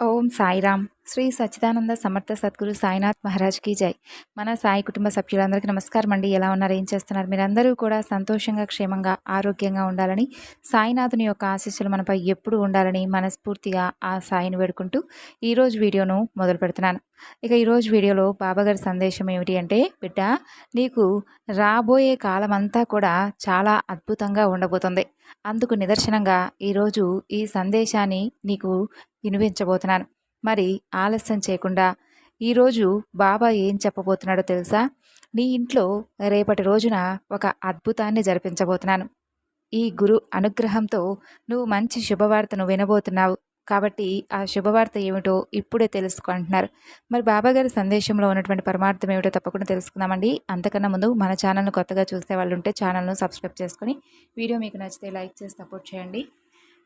ఓం సాయిరామ్ శ్రీ సచ్చిదానంద సమర్థ సద్గురు సాయినాథ్ మహారాజ్కి జై. మన సాయి కుటుంబ సభ్యులందరికీ నమస్కారం అండి. ఎలా ఉన్నారు? ఏం చేస్తున్నారు? మీరందరూ కూడా సంతోషంగా క్షేమంగా ఆరోగ్యంగా ఉండాలని సాయినాథుని యొక్క ఆశీస్సులు మనపై ఎప్పుడు ఉండాలని మనస్ఫూర్తిగా ఆ సాయిని వేడుకుంటూ ఈరోజు వీడియోను మొదలు పెడుతున్నాను. ఇక ఈరోజు వీడియోలో బాబాగారి సందేశం ఏమిటి అంటే బిడ్డ నీకు రాబోయే కాలం అంతా కూడా చాలా అద్భుతంగా ఉండబోతుంది. అందుకు నిదర్శనంగా ఈరోజు ఈ సందేశాన్ని నీకు వినిపించబోతున్నాను. మరి ఆలస్యం చేయకుండా ఈరోజు బాబా ఏం చెప్పబోతున్నాడో తెలుసా? నీ ఇంట్లో రేపటి రోజున ఒక అద్భుతాన్ని జరిపించబోతున్నాను. ఈ గురు అనుగ్రహంతో నువ్వు మంచి శుభవార్తను వినబోతున్నావు. కాబట్టి ఆ శుభవార్త ఏమిటో ఇప్పుడే తెలుసుకుంటున్నారు. మరి బాబాగారి సందేశంలో ఉన్నటువంటి పరమార్థం ఏమిటో తప్పకుండా తెలుసుకుందామండి. అంతకన్నా ముందు మన ఛానల్ను కొత్తగా చూసే వాళ్ళు ఉంటే ఛానల్ను సబ్స్క్రైబ్ చేసుకొని వీడియో మీకు నచ్చితే లైక్ చేసి సపోర్ట్ చేయండి.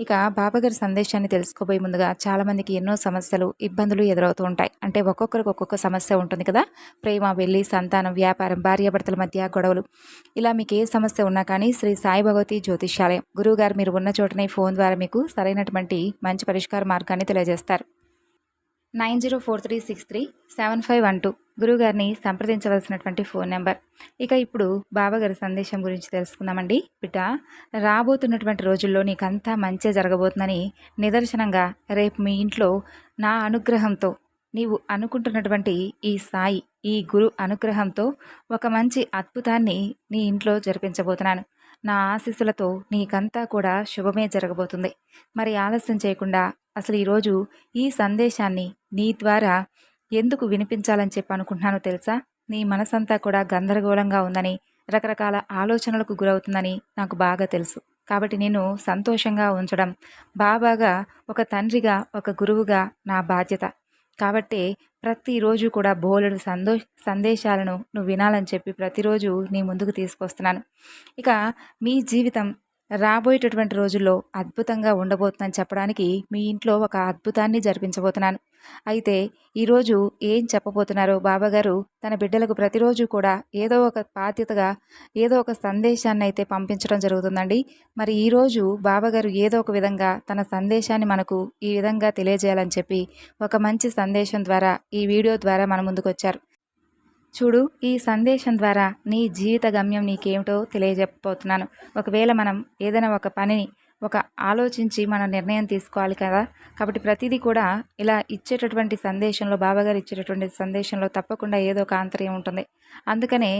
ఇక బాబాగారి సందేశాన్ని తెలుసుకోబోయే ముందుగా చాలామందికి ఎన్నో సమస్యలు ఇబ్బందులు ఎదురవుతూ ఉంటాయి. అంటే ఒక్కొక్కరికి ఒక్కొక్క సమస్య ఉంటుంది కదా. ప్రేమ వెళ్ళి సంతానం వ్యాపారం భార్యాభర్తల మధ్య గొడవలు. ఇలా మీకు ఏ సమస్య ఉన్నా కానీ శ్రీ సాయి భగవతి జ్యోతిష్యాలయం. గురువుగారు మీరు ఉన్న చోటనే ఫోన్ ద్వారా మీకు సరైనటువంటి మంచి పరిష్కార మార్గాన్ని తెలియజేస్తారు. Nine zero four three six three seven five one two గురువుగారిని సంప్రదించవలసినటువంటి ఫోన్ నెంబర్. ఇక ఇప్పుడు బాబాగారి సందేశం గురించి తెలుసుకుందామండి. బిడ్డ రాబోతున్నటువంటి రోజుల్లో నీకంతా మంచే జరగబోతుందని నిదర్శనంగా రేపు మీ ఇంట్లో నా అనుగ్రహంతో నీవు అనుకుంటున్నటువంటి ఈ సాయి ఈ గురు అనుగ్రహంతో ఒక మంచి అద్భుతాన్ని నీ ఇంట్లో జరిపించబోతున్నాను. నా ఆశీస్సులతో నీకంతా కూడా శుభమే జరగబోతుంది. మరి ఆలస్యం చేయకుండా అసలు ఈరోజు ఈ సందేశాన్ని నీ ద్వారా ఎందుకు వినిపించాలని చెప్పి అనుకుంటున్నానో తెలుసా? నీ మనసంతా కూడా గందరగోళంగా ఉందని రకరకాల ఆలోచనలకు గురవుతుందని నాకు బాగా తెలుసు. కాబట్టి నేను సంతోషంగా ఉంచడం బాబాగా ఒక తండ్రిగా ఒక గురువుగా నా బాధ్యత. కాబట్టి ప్రతిరోజు కూడా బోలెడు సందో సందేశాలను నువ్వు వినాలని చెప్పి ప్రతిరోజు నీ ముందుకు తీసుకొస్తున్నాను. ఇక మీ జీవితం రాబోయేటటువంటి రోజుల్లో అద్భుతంగా ఉండబోతుందని చెప్పడానికి మీ ఇంట్లో ఒక అద్భుతాన్ని జరిపించబోతున్నాను. అయితే ఈరోజు ఏం చెప్పబోతున్నారో బాబాగారు తన బిడ్డలకు ప్రతిరోజు కూడా ఏదో ఒక బాధ్యతగా ఏదో ఒక సందేశాన్ని అయితే పంపించడం జరుగుతుందండి. మరి ఈరోజు బాబాగారు ఏదో ఒక విధంగా తన సందేశాన్ని మనకు ఈ విధంగా తెలియజేయాలని చెప్పి ఒక మంచి సందేశం ద్వారా ఈ వీడియో ద్వారా మన ముందుకు వచ్చారు చూడు ఈ సందేశం ద్వారా నీ జీవిత గమ్యం నీకేమిటో తెలియజెప్పబోతున్నాను. ఒకవేళ మనం ఏదైనా ఒక పనిని ఒక ఆలోచించి మన నిర్ణయం తీసుకోవాలి కదా? కాబట్టి ప్రతిదీ కూడా ఇలా ఇచ్చేటటువంటి సందేశంలో బాబాగారు ఇచ్చేటటువంటి సందేశంలో తప్పకుండా ఏదో ఒక ఆంతర్యం ఉంటుంది. అందుకనే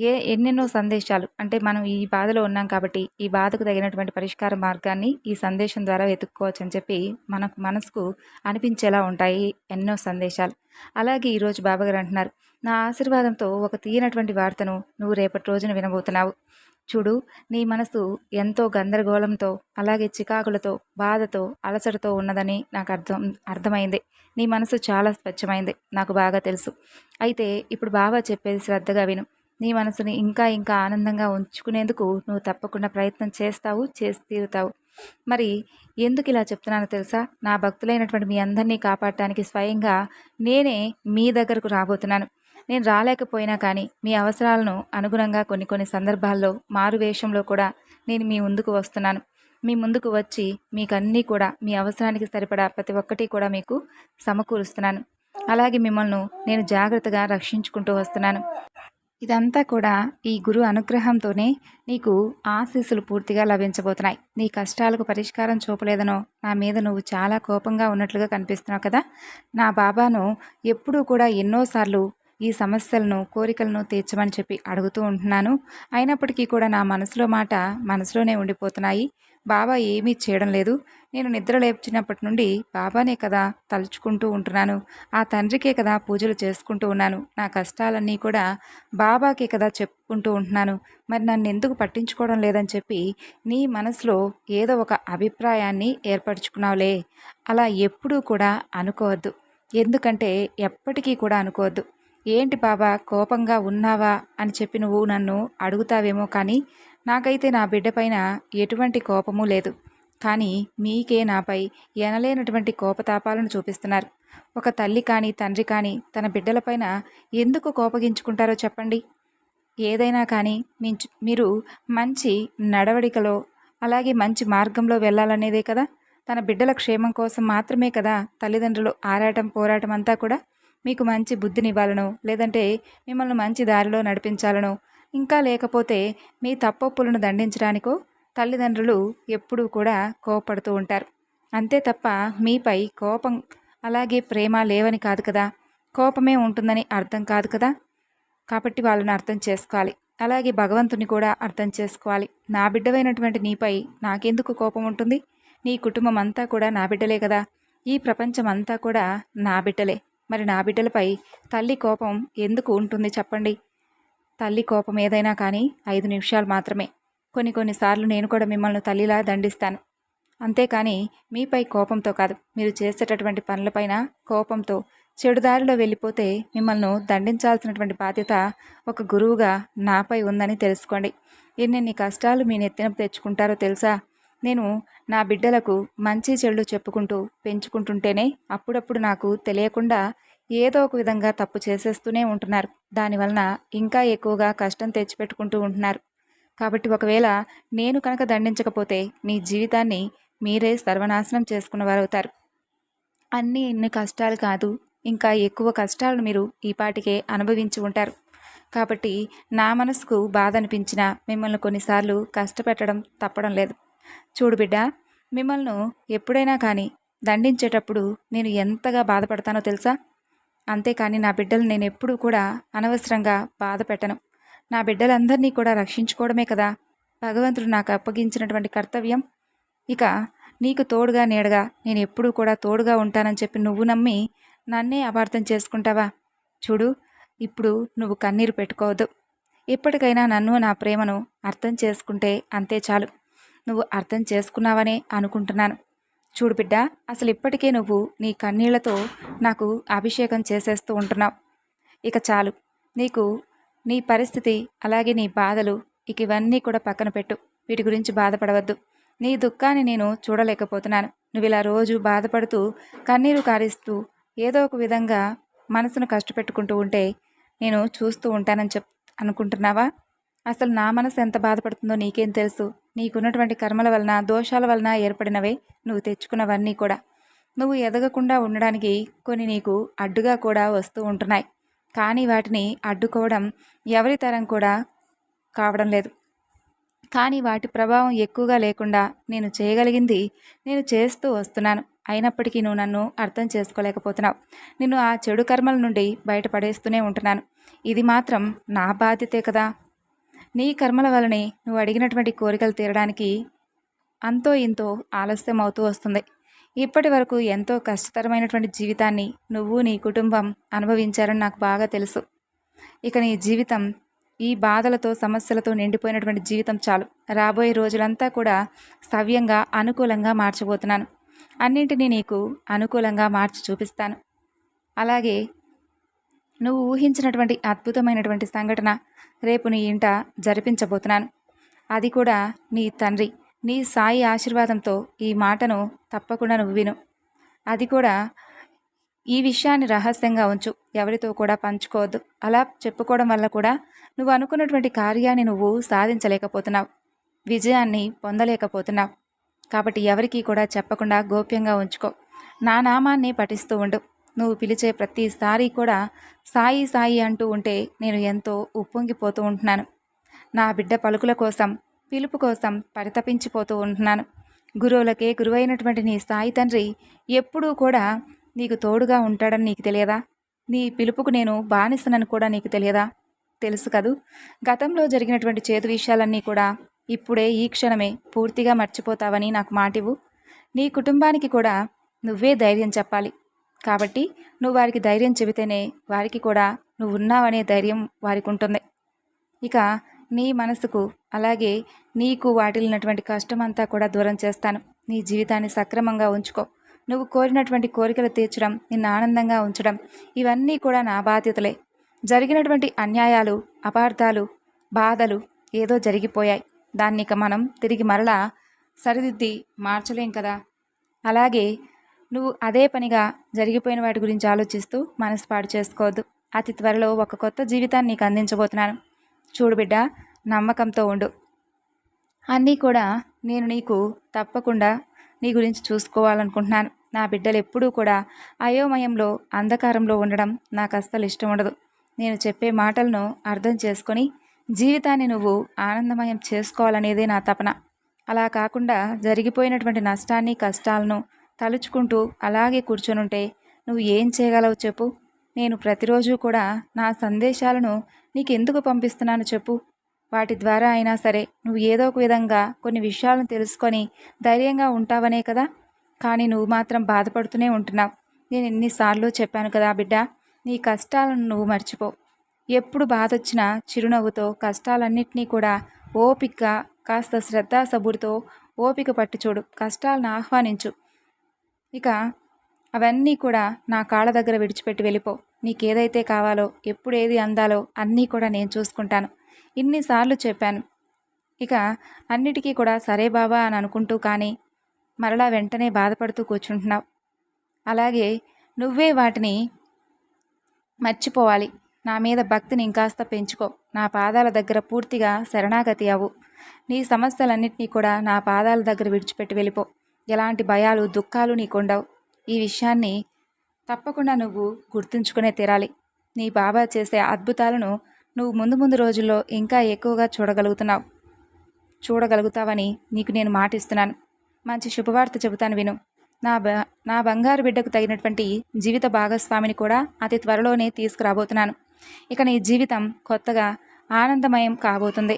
ఏ ఎన్నెన్నో సందేశాలు అంటే మనం ఈ బాధలో ఉన్నాం కాబట్టి ఈ బాధకు తగినటువంటి పరిష్కార మార్గాన్ని ఈ సందేశం ద్వారా వెతుక్కోవచ్చు అని చెప్పి మనకు మనసుకు అనిపించేలా ఉంటాయి ఎన్నో సందేశాలు. అలాగే ఈరోజు బాబాగారు అంటున్నారు నా ఆశీర్వాదంతో ఒక తీయనటువంటి వార్తను నువ్వు రేపటి రోజున వినబోతున్నావు. చూడు నీ మనసు ఎంతో గందరగోళంతో అలాగే చికాకులతో బాధతో అలసటతో ఉన్నదని నాకు అర్థం అర్థమైంది. నీ మనసు చాలా స్వచ్ఛమైంది నాకు బాగా తెలుసు. అయితే ఇప్పుడు బాబా చెప్పేది శ్రద్ధగా విను. నీ మనసుని ఇంకా ఇంకా ఆనందంగా ఉంచుకునేందుకు నువ్వు తప్పకుండా ప్రయత్నం చేస్తావు చేసి తీరుతావు. మరి ఎందుకు ఇలా చెప్తున్నానో తెలుసా? నా భక్తులైనటువంటి మీ అందరినీ కాపాడటానికి స్వయంగా నేనే మీ దగ్గరకు రాబోతున్నాను. నేను రాలేకపోయినా కానీ మీ అవసరాలను అనుగుణంగా కొన్ని కొన్ని సందర్భాల్లో మారు వేషంలో కూడా నేను మీ ముందుకు వస్తున్నాను. మీ ముందుకు వచ్చి మీకు అన్నీ కూడా మీ అవసరానికి సరిపడా ప్రతి ఒక్కటి కూడా మీకు సమకూరుస్తున్నాను. అలాగే మిమ్మల్ని నేను జాగ్రత్తగా రక్షించుకుంటూ వస్తున్నాను. ఇదంతా కూడా ఈ గురు అనుగ్రహంతోనే నీకు ఆశీస్సులు పూర్తిగా లభించబోతున్నాయి. నీ కష్టాలకు పరిష్కారం చూపలేదనో నా మీద నువ్వు చాలా కోపంగా ఉన్నట్లుగా కనిపిస్తున్నావు కదా. నా బాబాను ఎప్పుడూ కూడా ఎన్నోసార్లు ఈ సమస్యలను కోరికలను తీర్చమని చెప్పి అడుగుతూ ఉంటున్నాను. అయినప్పటికీ కూడా నా మనసులో మాట మనసులోనే ఉండిపోతున్నాయి. బాబా ఏమీ చేయడం లేదు. నేను నిద్ర లేచినప్పటి నుండి బాబానే కదా తలుచుకుంటూ ఉంటున్నాను. ఆ తండ్రికే కదా పూజలు చేసుకుంటూ ఉన్నాను. నా కష్టాలన్నీ కూడా బాబాకే కదా చెప్పుకుంటూ ఉంటున్నాను. మరి నన్ను ఎందుకు పట్టించుకోవడం లేదని చెప్పి నీ మనసులో ఏదో ఒక అభిప్రాయాన్ని ఏర్పరచుకున్నావులే. అలా ఎప్పుడూ కూడా అనుకోవద్దు. ఎందుకంటే ఎప్పటికీ కూడా అనుకోవద్దు. ఏంటి బాబా కోపంగా ఉన్నావా అని చెప్పి నువ్వు నన్ను అడుగుతావేమో కానీ నాకైతే నా బిడ్డపైన ఎటువంటి కోపము లేదు. కానీ మీకే నాపై ఎనలేనటువంటి కోపతాపాలను చూపిస్తున్నారు. ఒక తల్లి కానీ తండ్రి కానీ తన బిడ్డలపైన ఎందుకు కోపగించుకుంటారో చెప్పండి. ఏదైనా కానీ మీరు మంచి నడవడికలో అలాగే మంచి మార్గంలో వెళ్ళాలనేదే కదా? తన బిడ్డల క్షేమం కోసం మాత్రమే కదా తల్లిదండ్రులు ఆరాటం పోరాటం అంతా కూడా? మీకు మంచి బుద్ధినివ్వాలనో లేదంటే మిమ్మల్ని మంచి దారిలో నడిపించాలనో. ఇంకా లేకపోతే మీ తప్పొప్పులను దండించడానికో తల్లిదండ్రులు ఎప్పుడూ కూడా కోపడుతూ ఉంటారు. అంతే తప్ప మీపై కోపం అలాగే ప్రేమ లేవని కాదు కదా. కోపమే ఉంటుందని అర్థం కాదు కదా. కాబట్టి వాళ్ళని అర్థం చేసుకోవాలి. అలాగే భగవంతుని కూడా అర్థం చేసుకోవాలి. నా బిడ్డవైనటువంటి నీపై నాకెందుకు కోపం ఉంటుంది? నీ కుటుంబం అంతా కూడా నా బిడ్డలే కదా. ఈ ప్రపంచం అంతా కూడా నా బిడ్డలే. మరి నా బిడ్డలపై తల్లి కోపం ఎందుకు ఉంటుంది చెప్పండి? తల్లి కోపం ఏదైనా కానీ ఐదు నిమిషాలు మాత్రమే. కొన్ని కొన్నిసార్లు నేను కూడా మిమ్మల్ని తల్లిలా దండిస్తాను. అంతేకాని మీపై కోపంతో కాదు. మీరు చేసేటటువంటి పనులపైన కోపంతో చెడు దారిలో వెళ్ళిపోతే మిమ్మల్ని దండించాల్సినటువంటి బాధ్యత ఒక గురువుగా నాపై ఉందని తెలుసుకోండి. ఎన్నెన్ని కష్టాలు మీ నెత్తిన తెచ్చుకుంటారో తెలుసా? నేను నా బిడ్డలకు మంచి చెడు చెప్పుకుంటూ పెంచుకుంటుంటేనే అప్పుడప్పుడు నాకు తెలియకుండా ఏదో ఒక విధంగా తప్పు చేసేస్తూనే ఉంటున్నారు. దానివలన ఇంకా ఎక్కువగా కష్టం తెచ్చిపెట్టుకుంటూ ఉంటున్నారు. కాబట్టి ఒకవేళ నేను కనుక దండించకపోతే మీ జీవితాన్ని మీరే సర్వనాశనం చేసుకున్నవారవుతారు అన్నీ ఇన్ని కష్టాలు కాదు ఇంకా ఎక్కువ కష్టాలను మీరు ఈ పాటికే అనుభవించి ఉంటారు. కాబట్టి నా మనసుకు బాధ అనిపించినా మిమ్మల్ని కొన్నిసార్లు కష్టపెట్టడం తప్పడం లేదు. చూడు బిడ్డ మిమ్మల్ని ఎప్పుడైనా కానీ దండించేటప్పుడు నేను ఎంతగా బాధపడతానో తెలుసా? అంతేకాని నా బిడ్డలు నేను ఎప్పుడూ కూడా అనవసరంగా బాధ పెట్టను. నా బిడ్డలందరినీ కూడా రక్షించుకోవడమే కదా? భగవంతుడు నాకు అప్పగించినటువంటి కర్తవ్యం. ఇక నీకు తోడుగా నీడగా నేను ఎప్పుడూ కూడా తోడుగా ఉంటానని చెప్పి నువ్వు నమ్మి నన్నే అపార్థం చేసుకుంటావా? చూడు ఇప్పుడు నువ్వు కన్నీరు పెట్టుకోవద్దు. ఇప్పటికైనా నన్ను నా ప్రేమను అర్థం చేసుకుంటే అంతే చాలు. నువ్వు అర్థం చేసుకున్నావనే అనుకుంటున్నాను. చూడు బిడ్డ అసలు ఇప్పటికే నువ్వు నీ కన్నీళ్ళతో నాకు అభిషేకం చేసేస్తూ ఉంటున్నావు. ఇక చాలు. నీకు నీ పరిస్థితి అలాగే నీ బాధలు ఇక ఇవన్నీ కూడా పక్కన పెట్టు. వీటి గురించి బాధపడవద్దు. నీ దుఃఖాన్ని నేను చూడలేకపోతున్నాను. నువ్వు ఇలా రోజు బాధపడుతూ కన్నీరు కారిస్తూ ఏదో ఒక విధంగా మనసును కష్టపెట్టుకుంటూ ఉంటే నేను చూస్తూ ఉంటానని చెప్ అనుకుంటున్నావా? అసలు నా మనసు ఎంత బాధపడుతుందో నీకేం తెలుసు. నీకున్నటువంటి కర్మల వలన దోషాల వలన ఏర్పడినవే నువ్వు తెచ్చుకున్నవన్నీ కూడా. నువ్వు ఎదగకుండా ఉండడానికి కొన్ని నీకు అడ్డుగా కూడా వస్తూ ఉంటున్నాయి. కానీ వాటిని అడ్డుకోవడం ఎవరి తరం కూడా కావడం లేదు. కానీ వాటి ప్రభావం ఎక్కువగా లేకుండా నేను చేయగలిగింది నేను చేస్తూ వస్తున్నాను. అయినప్పటికీ నువ్వు నన్ను అర్థం చేసుకోలేకపోతున్నావు. నిన్ను ఆ చెడు కర్మల నుండి బయటపడేస్తూనే ఉంటున్నాను. ఇది మాత్రం నా బాధ్యతే కదా? నీ కర్మల వలనే నువ్వు అడిగినటువంటి కోరికలు తీరడానికి అంతో ఇంతో ఆలస్యం అవుతూ వస్తుంది. ఇప్పటి వరకు ఎంతో కష్టతరమైనటువంటి జీవితాన్ని నువ్వు నీ కుటుంబం అనుభవించారని నాకు బాగా తెలుసు. ఇక నీ జీవితం ఈ బాధలతో సమస్యలతో నిండిపోయినటువంటి జీవితం చాలు. రాబోయే రోజులంతా కూడా సవ్యంగా అనుకూలంగా మార్చబోతున్నాను. అన్నింటినీ నీకు అనుకూలంగా మార్చి చూపిస్తాను. అలాగే నువ్వు ఊహించినటువంటి అద్భుతమైనటువంటి సంఘటన రేపు నీ ఇంట జరిపించబోతున్నాను. అది కూడా నీ తండ్రి నీ సాయి ఆశీర్వాదంతో ఈ మాటను తప్పకుండా నువ్వు విను. అది కూడా ఈ విషయాన్ని రహస్యంగా ఉంచు. ఎవరితో కూడా పంచుకోవద్దు. అలా చెప్పుకోవడం వల్ల కూడా నువ్వు అనుకున్నటువంటి కార్యాన్ని నువ్వు సాధించలేకపోతున్నావు. విజయాన్ని పొందలేకపోతున్నావు. కాబట్టి ఎవరికీ కూడా చెప్పకుండా గోప్యంగా ఉంచుకో. నా నామాన్ని పఠిస్తూ ఉండు. నువ్వు పిలిచే ప్రతిసారి కూడా సాయి సాయి అంటూ ఉంటే నేను ఎంతో ఉప్పొంగిపోతూ ఉంటున్నాను. నా బిడ్డ పలుకుల కోసం పిలుపు కోసం పరితపించిపోతూ ఉంటున్నాను. గురువులకే గురువైనటువంటి నీ సాయి తండ్రి ఎప్పుడూ కూడా నీకు తోడుగా ఉంటాడని నీకు తెలియదా? నీ పిలుపుకు నేను బానిసనని కూడా నీకు తెలియదా? తెలుసు కదూ. గతంలో జరిగినటువంటి చేదు విషయాలన్నీ కూడా ఇప్పుడే ఈ క్షణమే పూర్తిగా మర్చిపోతావని నాకు మాటివు నీ కుటుంబానికి కూడా నువ్వే ధైర్యం చెప్పాలి. కాబట్టి నువ్వు వారికి ధైర్యం చెబితేనే వారికి కూడా నువ్వు ఉన్నావనే ధైర్యం వారికి ఉంటుంది ఇక నీ మనసుకు అలాగే నీకు వాటిల్లినటువంటి కష్టమంతా కూడా దూరం చేస్తాను. నీ జీవితాన్ని సక్రమంగా ఉంచుకో. నువ్వు కోరినటువంటి కోరికలు తీర్చడం నిన్ను ఆనందంగా ఉంచడం ఇవన్నీ కూడా నా బాధ్యతలే. జరిగినటువంటి అన్యాయాలు అపార్థాలు బాధలు ఏదో జరిగిపోయాయి. దాన్ని ఇక మనం తిరిగి మరలా సరిదిద్ది మార్చలేం కదా? అలాగే నువ్వు అదే పనిగా జరిగిపోయిన వాటి గురించి ఆలోచిస్తూ మనసు పాడు చేసుకోవద్దు. అతి త్వరలో ఒక కొత్త జీవితాన్ని నీకు అందించబోతున్నాను. చూడు బిడ్డ నమ్మకంతో ఉండు. అన్నీ కూడా నేను నీకు తప్పకుండా నీ గురించి చూసుకోవాలనుకుంటున్నాను. నా బిడ్డలు ఎప్పుడూ కూడా అయోమయంలో అంధకారంలో ఉండడం నాకు అస్సలు ఇష్టం ఉండదు. నేను చెప్పే మాటలను అర్థం చేసుకొని జీవితాన్ని నువ్వు ఆనందమయం చేసుకోవాలనేదే నా తపన. అలా కాకుండా జరిగిపోయినటువంటి నష్టాన్ని కష్టాలను తలుచుకుంటూ అలాగే కూర్చొనుంటే నువ్వు ఏం చేయగలవు చెప్పు. నేను ప్రతిరోజు కూడా నా సందేశాలను నీకు ఎందుకు పంపిస్తున్నాను చెప్పు. వాటి ద్వారా అయినా సరే నువ్వు ఏదో ఒక విధంగా కొన్ని విషయాలను తెలుసుకొని ధైర్యంగా ఉంటావనే కదా. కానీ నువ్వు మాత్రం బాధపడుతూనే ఉంటున్నావు. నేను ఎన్నిసార్లు చెప్పాను కదా బిడ్డ నీ కష్టాలను నువ్వు మర్చిపో. ఎప్పుడు బాధ వచ్చినా చిరునవ్వుతో కష్టాలన్నింటినీ కూడా ఓపికగా కాస్త శ్రద్ధాసబుడితో ఓపిక పట్టి చూడు కష్టాలను ఆహ్వానించు. ఇక అవన్నీ కూడా నా కాళ్ళ దగ్గర విడిచిపెట్టి వెళ్ళిపో. నీకేదైతే కావాలో ఎప్పుడు ఏది అందాలో అన్నీ కూడా నేను చూసుకుంటాను. ఇన్నిసార్లు చెప్పాను. ఇక అన్నిటికీ కూడా సరే బాబా అని అనుకుంటూ కానీ మరలా వెంటనే బాధపడుతూ కూర్చుంటున్నావు. అలాగే నువ్వే వాటిని మర్చిపోవాలి. నా మీద భక్తిని ఇంకాస్త పెంచుకో. నా పాదాల దగ్గర పూర్తిగా శరణాగతి అవు నీ సమస్యలన్నింటినీ కూడా నా పాదాల దగ్గర విడిచిపెట్టి వెళ్ళిపో. ఎలాంటి భయాలు దుఃఖాలు నీకుండవు. ఈ విషయాన్ని తప్పకుండా నువ్వు గుర్తుంచుకునే తీరాలి. నీ బాబా చేసే అద్భుతాలను నువ్వు ముందు ముందు రోజుల్లో ఇంకా ఎక్కువగా చూడగలుగుతున్నావు. చూడగలుగుతావని నీకు నేను మాటిస్తున్నాను. మంచి శుభవార్త చెబుతాను విను. నా బ నా బంగారు బిడ్డకు తగినటువంటి జీవిత భాగస్వామిని కూడా అతి త్వరలోనే తీసుకురాబోతున్నాను. ఇక నీ జీవితం కొత్తగా ఆనందమయం కాబోతుంది.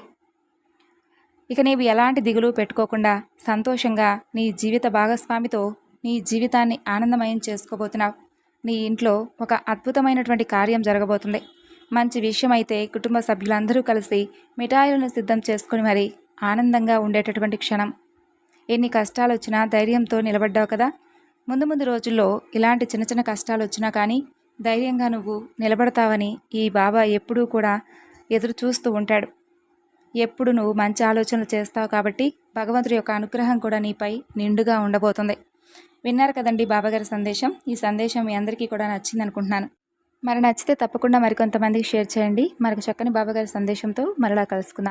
ఇక నీవు ఎలాంటి దిగులు పెట్టుకోకుండా సంతోషంగా నీ జీవిత భాగస్వామితో నీ జీవితాన్ని ఆనందమయం చేసుకోబోతున్నావు. నీ ఇంట్లో ఒక అద్భుతమైనటువంటి కార్యం జరగబోతుంది. మంచి విషయం అయితే కుటుంబ సభ్యులందరూ కలిసి మిఠాయిలను సిద్ధం చేసుకుని మరి ఆనందంగా ఉండేటటువంటి క్షణం. ఎన్ని కష్టాలు వచ్చినా ధైర్యంతో నిలబడ్డావు కదా? ముందు ముందు రోజుల్లో ఇలాంటి చిన్న చిన్న కష్టాలు వచ్చినా కానీ ధైర్యంగా నువ్వు నిలబడతావని ఈ బాబా ఎప్పుడూ కూడా ఎదురు చూస్తూ ఉంటాడు. ఎప్పుడు నువ్వు మంచి ఆలోచనలు చేస్తావు కాబట్టి భగవంతుడి యొక్క అనుగ్రహం కూడా నీపై నిండుగా ఉండబోతుంది. విన్నారు కదండి బాబాగారి సందేశం? ఈ సందేశం మీ అందరికీ కూడా నచ్చింది అనుకుంటున్నాను. మరి నచ్చితే తప్పకుండా మరికొంతమందికి షేర్ చేయండి. మరొక చక్కని బాబాగారి సందేశంతో మరలా కలుసుకుందాం.